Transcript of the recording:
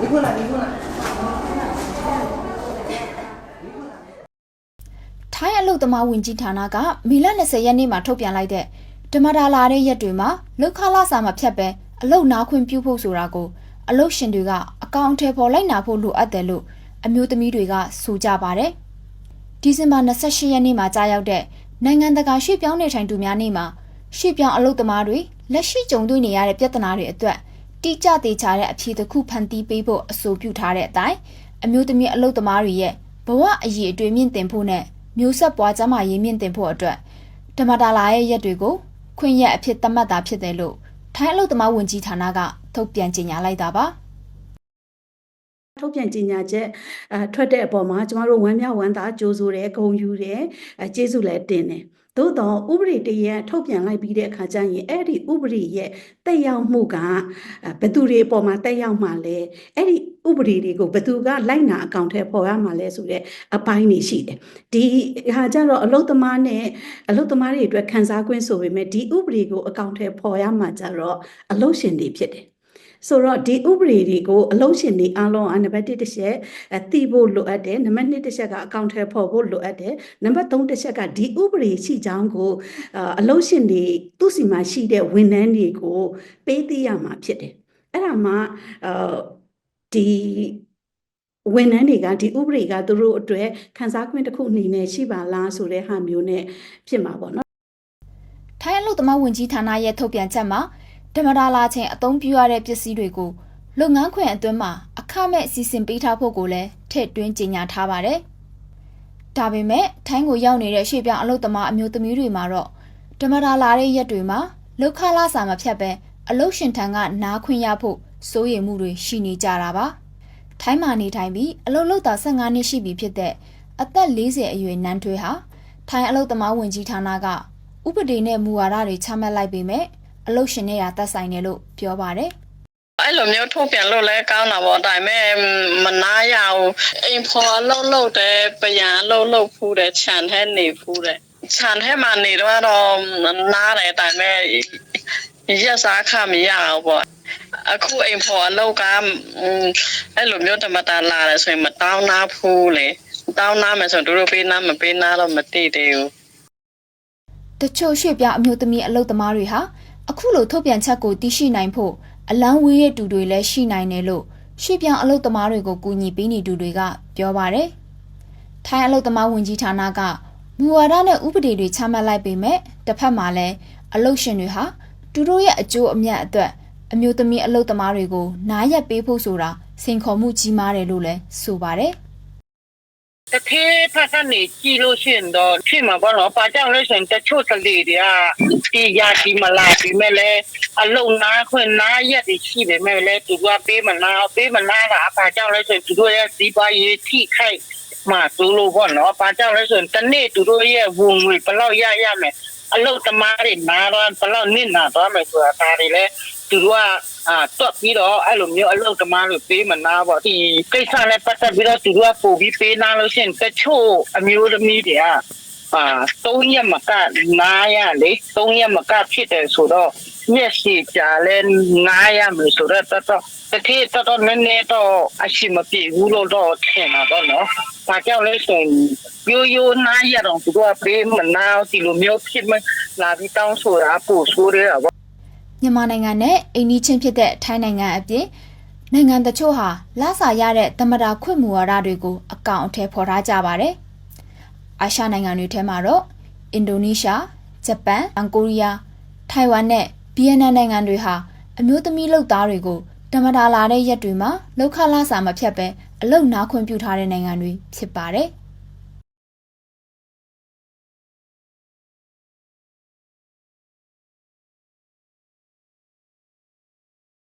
离婚了，离婚了。 ထိုင်းအလုတ်သမားဝင်ကြီးဌာနကမေလ20ရက်နေ့မှာထုတ်ပြန်လိုက်တဲ့ဓမ္မဒါလာတဲ့ရက်တွေမှာလောက်ခလာစာမဖြတ်ပဲအလုတ်နာခွင့်ပြုဖို့ဆိုတာကိုအလုတ်ရှင်တွေကအကောင့်ထဲပေါ်လိုက်နာဖို့လိုအပ်တယ်လို့အမျိုးသမီးတွေကဆိုကြပါတယ်။ဒီဇင်ဘာ28ရက်နေ့မှာကြာရောက်တဲ့နိုင်ငံတကာရွှေ့ပြောင်းနေထိုင်သူများနေ့မှာရွှေ့ပြောင်းအလုတ်သမားတွေလက်ရှိကြုံတွေ့နေရတဲ့ပြဿနာတွေအတွက် တိကျသေးချာတဲ့အဖြေတစ်ခုဖန်တီးပေးဖို့အဆိုပြုထားတဲ့အတိုင်းအမျိုးသမီးအလုတ်သမားတွေရဲ့ဘဝအရေးအတွေ့မြင့်တင်ဖို့နဲ့မျိုးဆက်ပွားကျန်းမာရေးမြင့်တင်ဖို့အတွက်ဓမ္မတာလာရဲ့ရက်တွေကိုခွင့်ရက်အဖြစ်သတ်မှတ်တာဖြစ်တယ်လို့ထိုင်းအလုတ်သမားဝန်ကြီးဌာနကထုတ်ပြန်ကြေညာလိုက်တာပါထုတ်ပြန်ကြေညာချက်အဲထွက်တဲ့အပေါ်မှာကျမတို့ဝမ်းမြောက်ဝမ်းသာကြိုးဆိုတယ်ဂုဏ်ယူတယ်အဲကျေးဇူးလည်းတင်တယ် သို့တော့ဥပဒေတရက်ထုတ်ပြန်လိုက်ပြီးတဲ့အခါကျရင်အဲ့ဒီဥပဒေရဲ့တက်ရောက်မှုကအဲဘယ်သူတွေအပေါ်မှာတက်ရောက်မှာလဲအဲ့ဒီဥပဒေတွေကိုဘယ်သူကလိုက်နာအကောင့်ထဲပေါ်ရမှာလဲဆိုတဲ့အပိုင်းတွေရှိတယ်ဒီဟာကြတော့အလုတ်သမားနဲ့အလုတ်သမားတွေအတွက်ခံစား권ဆိုပေမဲ့ဒီဥပဒေကိုအကောင့်ထဲပေါ်ရမှာကြတော့အလုတ်ရှင်တွေဖြစ်တယ် ဆိုတော့ဒီဥပဒေတွေကိုအလုံးရှင်တွေအားလုံးအနံပါတ်1တစ်ချက်အသိဖို့လိုအပ်တယ်နံပါတ်2တစ်ချက်ကအကောင့်ထဲပေါ်ဖို့လိုအပ်တယ်နံပါတ်3တစ်ချက်ကဒီဥပဒေရှိချောင်းကိုအာအလုံးရှင်တွေသူ့စီမှာရှိတဲ့ဝန်ထမ်းတွေကိုပေးသိရမှာဖြစ်တယ်အဲ့ဒါမှအာဒီဝန်ထမ်းတွေကဒီဥပဒေကသူတို့အတွက်ခန်းစား권တစ်ခုအနေနဲ့ရှိပါလားဆိုတဲ့ဟာမျိုးနဲ့ဖြစ်မှာပေါ့နော်ထိုင်းအလုတ်သမားဝန်ကြီးဌာနရဲ့ထုတ်ပြန်ချက်မှာ ဓမ္မဒါလာချင်းအသုံးပြုရတဲ့ပစ္စည်းတွေကိုလုပ်ငန်းခွင်အတွင်းမှာအခမဲ့အစီအစဉ်ပေးထားဖို့ကိုလည်းထည့်သွင်းကြေညာထားပါတယ်။ဒါပေမဲ့ထိုင်းကိုရောက်နေတဲ့ရွှေ့ပြောင်းအလုတ်သမားအမျိုးသမီးတွေမှာတော့ဓမ္မဒါလာတဲ့ရက်တွေမှာလောက်ခလာစာမဖြတ်ပဲအလုတ်ရှင်ထံကနားခွင့်ရဖို့စိုးရိမ်မှုတွေရှိနေကြတာပါ။ထိုင်းမှာနေထိုင်ပြီးအလုတ်လောက်တာ15နှစ်ရှိပြီဖြစ်တဲ့အသက်40အရွယ်နန်းထွေးဟာထိုင်းအလုတ်သမားဝန်ကြီးဌာနကဥပဒေနဲ့မူဝါဒတွေချမှတ်လိုက်ပေမဲ့ အလုတ်ရှင်နဲ့ရာသက်ဆိုင်တယ်လို့ပြောပါတယ်အဲ့လိုမျိုးထုတ်ပြန်လို့လည်းကောင်းတာပေါ့ဒါပေမဲ့မနာရဘူးအိမ်ဖော်လှုပ်လှုပ်တယ်ပယံလှုပ်လှုပ်ဖူးတယ်ခြံထဲနေဖူးတယ်ခြံထဲမှာနေတော့တော့နားတယ်ဒါပေမဲ့ရက်စားခမရဘူးပေါ့အခုအိမ်ဖော်အလုပ်ကအဲ့လိုမျိုးတမတာလာတယ်ဆိုရင်မတောင်းနာဖူးလေတောင်းနာမယ်ဆိုရင်တို့တို့ပေးနာမပေးနာတော့မသိသေးဘူး။တချို့ရွှေ့ပြောင်းအမျိုးသမီးအလုတ်သမားတွေဟာ အခုလိုထုတ်ပြန်ချက်ကိုသိရှိနိုင်ဖို့အလံဝေးရဲ့တူတွေလည်းရှိနိုင်တယ်လို့ရွှေ့ပြောင်းအလုတ်သမားတွေကိုကူညီပေးနေသူတွေကပြောပါတယ်။ထိုင်းအလုတ်သမားဝန်ကြီးဌာနကမူဝါဒနဲ့ဥပဒေတွေချမှတ်လိုက်ပေမဲ့တစ်ဖက်မှာလည်းအလုတ်ရှင်တွေဟာသူတို့ရဲ့အကျိုးအမြတ်အတွက်အမျိုးသမီးအလုတ်သမားတွေကိုနားရက်ပေးဖို့ဆိုတာစိန်ခေါ်မှုကြီးမားတယ်လို့လည်းဆိုပါတယ်။ တစ်ဖေးဖက်ကနေကြည့်လို့ရှိရင်တော့ဖြစ်မှာပေါ့နော်။ဘာကြောင့်လဲဆိုရင်တချို့ကလေးတွေကဒီရာဒီမလာပြီမဲ့လေအလုံနာခွင့်နာရက်တွေရှိပေမဲ့လေသူကပေးမနာပေးမနာတာဘာကြောင့်လဲဆိုရင်သူတို့ရဲ့ဒီပါရေးထိခိုက် မှာသူလို့ပေါ့နော်။ဘာကြောင့်လဲဆိုရင်တနေ့သူတို့ရဲ့ဝင်ငွေဘယ်လောက်ရရမယ်အလုတ်သမားတွေနာတော့ဘယ်လောက်နစ်နာတော့မယ်ဆိုတာဒါတွေလည်းသူတို့ကအာတော့ပြီးတော့အဲ့လိုမျိုးအလုတ်သမားတွေပေးမနာပေါ့ဒီကိစ္စနဲ့ပတ်သက်ပြီးတော့သူတို့ကပို့ပြီးပေးနာလို့ရှိရင်တချို့အမျိုးသမီးတွေကအာ၃ရက်မကနားရလေ၃ရက်မကဖြစ်တယ်ဆိုတော့ မျက်စိကြာလဲနားရမယ်ဆိုတော့တော့တတိတော်တော်နည်းနည်းတော့အရှိမပြေဘူးလို့တော့ထင်တာတော့နော်။ဘာကြောင့်လဲဆိုရင်ရိုးရိုးနားရတော့သူတို့ကပေးမနာဒီလိုမျိုးဖြစ်မလာပြီးတောင်းဆိုတာပို့ဆိုးရတာပေါ့မြန်မာနိုင်ငံနဲ့အိန္ဒိချင်းဖြစ်တဲ့ထိုင်းနိုင်ငံအပြင်နိုင်ငံတချို့ဟာလစာရတဲ့သမ္မတာခွင့်မူဝါဒတွေကိုအကောင့်အထည်ဖော်ထားကြပါတယ်။အာရှနိုင်ငံတွေထဲမှာတော့အင်ဒိုနီးရှား၊ဂျပန်၊အန်ကိုရီးယား၊ထိုင်ဝမ်နဲ့ ဗီယက်နမ်နိုင်ငံတွေဟာအမျိုးသမီးလုပ်သားတွေကိုသမ္မတာလာတဲ့ရက်တွေမှာလောက်ခလာစာမဖြတ်ပဲအလုပ်နာခွင့်ပြုထားတဲ့နိုင်ငံတွေဖြစ်ပါတယ်။